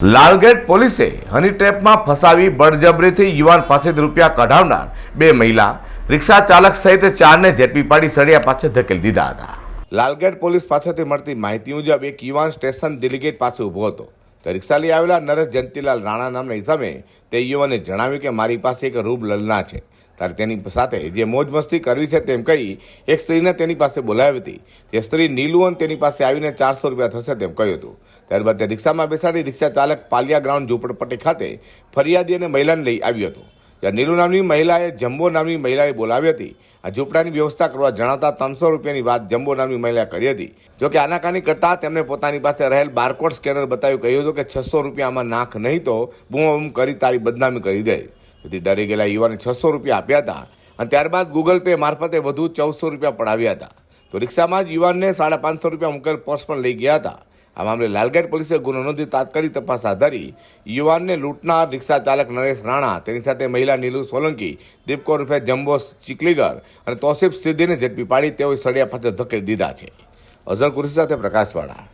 લાલગેટ પોલીસે હની ટ્રેપમાં ફસાવી બળજબરીથી યુવાન પાસેથી રૂપિયા કઢાવનાર બે મહિલા રિક્ષા ચાલક સહિત ચારને ઝેપી પાડી સળિયા પાછળ ધકેલી દીધા હતા. લાલગેટ પોલીસ પાસેથી મળતી માહિતી મુજબ એક યુવાન સ્ટેશન દિલીગેટ પાસે ઊભો હતો. તો રિક્ષા લઈ આવેલા નરેશ જયંતિલાલ રાણા નામના ઇસમે તે યુવાને જણાવ્યું કે મારી પાસે એક રૂબ લલના છે. ત્યારે તેની સાથે જે મોજ મસ્તી કરવી છે તેમ કહી એક સ્ત્રીને તેની પાસે બોલાવી હતી. તે સ્ત્રી નીલુઅન તેની પાસે આવીને ચારસો રૂપિયા થશે તેમ કહ્યું હતું. ત્યારબાદ તે રિક્ષામાં બેસાડી રિક્ષા ચાલક પાલિયા ગ્રાઉન્ડ ઝૂંપડપટ્ટી ખાતે ફરિયાદી અને મહિલાને લઈ આવ્યો હતો. જ્યાં નીલુ નામની મહિલાએ જમ્બો નામની મહિલાએ બોલાવી હતી. આ ઝૂંપડાની વ્યવસ્થા કરવા જણાવતા ત્રણસો રૂપિયાની વાત જમ્બો નામની મહિલાએ કરી હતી. જોકે આનાકાની કરતા તેમણે પોતાની પાસે રહેલ બારકોડ સ્કેનર બતાવ્યું કહ્યું હતું કે છસો રૂપિયામાં નાખ નહીં તો બૂમ બૂમ કરી તારી બદનામી કરી દે. તેથી ડરી ગયેલા યુવાને છસો રૂપિયા આપ્યા હતા અને ત્યારબાદ ગૂગલ પે મારફતે વધુ ચૌદસો રૂપિયા પડાવ્યા હતા. તો રિક્ષામાં જ યુવાનને સાડા પાંચસો રૂપિયા મુકેલ પર્સ પણ લઈ ગયા હતા. આ મામલે લાલગેટ પોલીસે ગુનો નોંધી તાત્કાલિક તપાસ હાથ ધરી યુવાનને લૂંટનાર રિક્ષા ચાલક નરેશ રાણા, તેની સાથે મહિલા નીલુ સોલંકી દીપકોર રૂપે જમ્બો ચીકલીગર અને તોસીફ સિદ્ધિને ઝડપી પાડી તેઓ સળિયા પાછળ ધકેલી દીધા છે. અઝર કુરશી સાથે પ્રકાશવાળા.